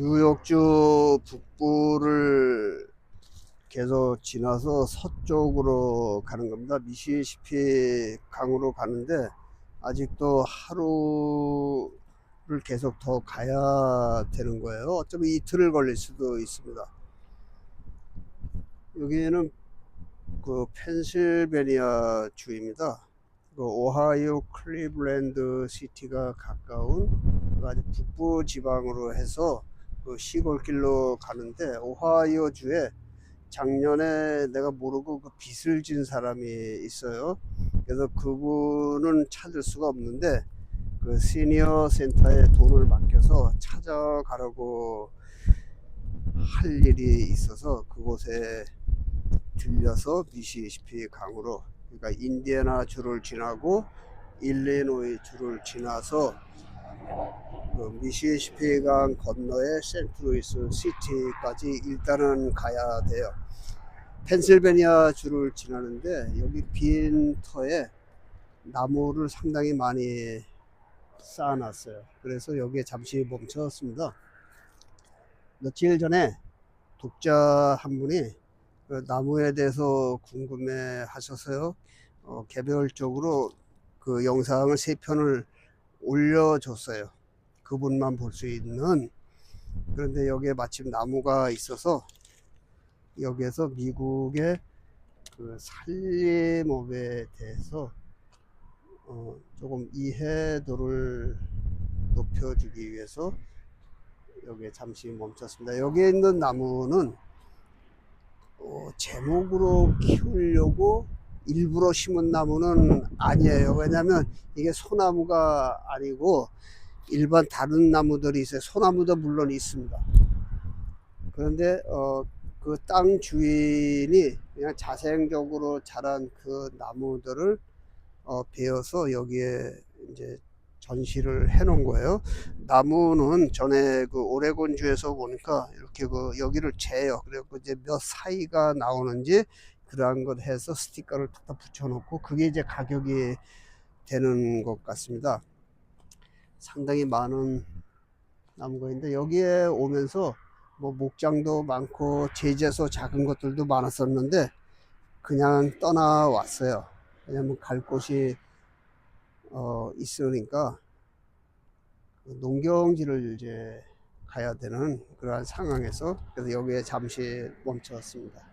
뉴욕주 북부를 계속 지나서 서쪽으로 가는 겁니다. 미시시피 강으로 가는데 아직도 하루를 계속 더 가야 되는 거예요. 어쩌면 이틀을 걸릴 수도 있습니다. 여기는 그 펜실베니아 주입니다. 그 오하이오 클리블랜드 시티가 가까운 그 아주 북부 지방으로 해서 그 시골길로 가는데 오하이오 주에 작년에 내가 모르고 그 빚을 진 사람이 있어요. 그래서 그분은 찾을 수가 없는데 그 시니어 센터에 돈을 맡겨서 찾아가려고 할 일이 있어서 그곳에 들려서 미시시피 강으로 그러니까 인디애나 주를 지나고 일리노이 주를 지나서 그 미시시피 강 건너의 센트루이스 시티까지 일단은 가야 돼요. 펜실베니아 주를 지나는데 여기 빈 터에 나무를 상당히 많이 쌓아놨어요. 그래서 여기에 잠시 멈췄습니다. 며칠 전에 독자 한 분이 그 나무에 대해서 궁금해 하셔서요. 어, 개별적으로 그 영상을 세 편을 올려줬어요. 그분만 볼 수 있는. 그런데 여기에 마침 나무가 있어서 여기에서 미국의 그 산림업에 대해서 어, 조금 이해도를 높여주기 위해서 여기에 잠시 멈췄습니다. 여기에 있는 나무는 어, 제목으로 키우려고 일부러 심은 나무는 아니에요. 왜냐하면 이게 소나무가 아니고 일반 다른 나무들이 있어요. 소나무도 물론 있습니다. 그런데 어, 그 땅 주인이 그냥 자생적으로 자란 그 나무들을 어, 베어서 여기에 이제 전시를 해 놓은 거예요. 나무는 전에 그 오레곤 주에서 보니까 이렇게 그 여기를 재요. 그래서 이제 몇 사이가 나오는지 그러한 것 해서 스티커를 탁탁 붙여놓고 그게 이제 가격이 되는 것 같습니다. 상당히 많은 나무가 있는데 여기에 오면서 뭐 목장도 많고 제재소 작은 것들도 많았었는데 그냥 떠나왔어요. 왜냐면 갈 곳이 어, 있으니까 농경지를 이제 가야 되는 그러한 상황에서 그래서 여기에 잠시 멈췄습니다.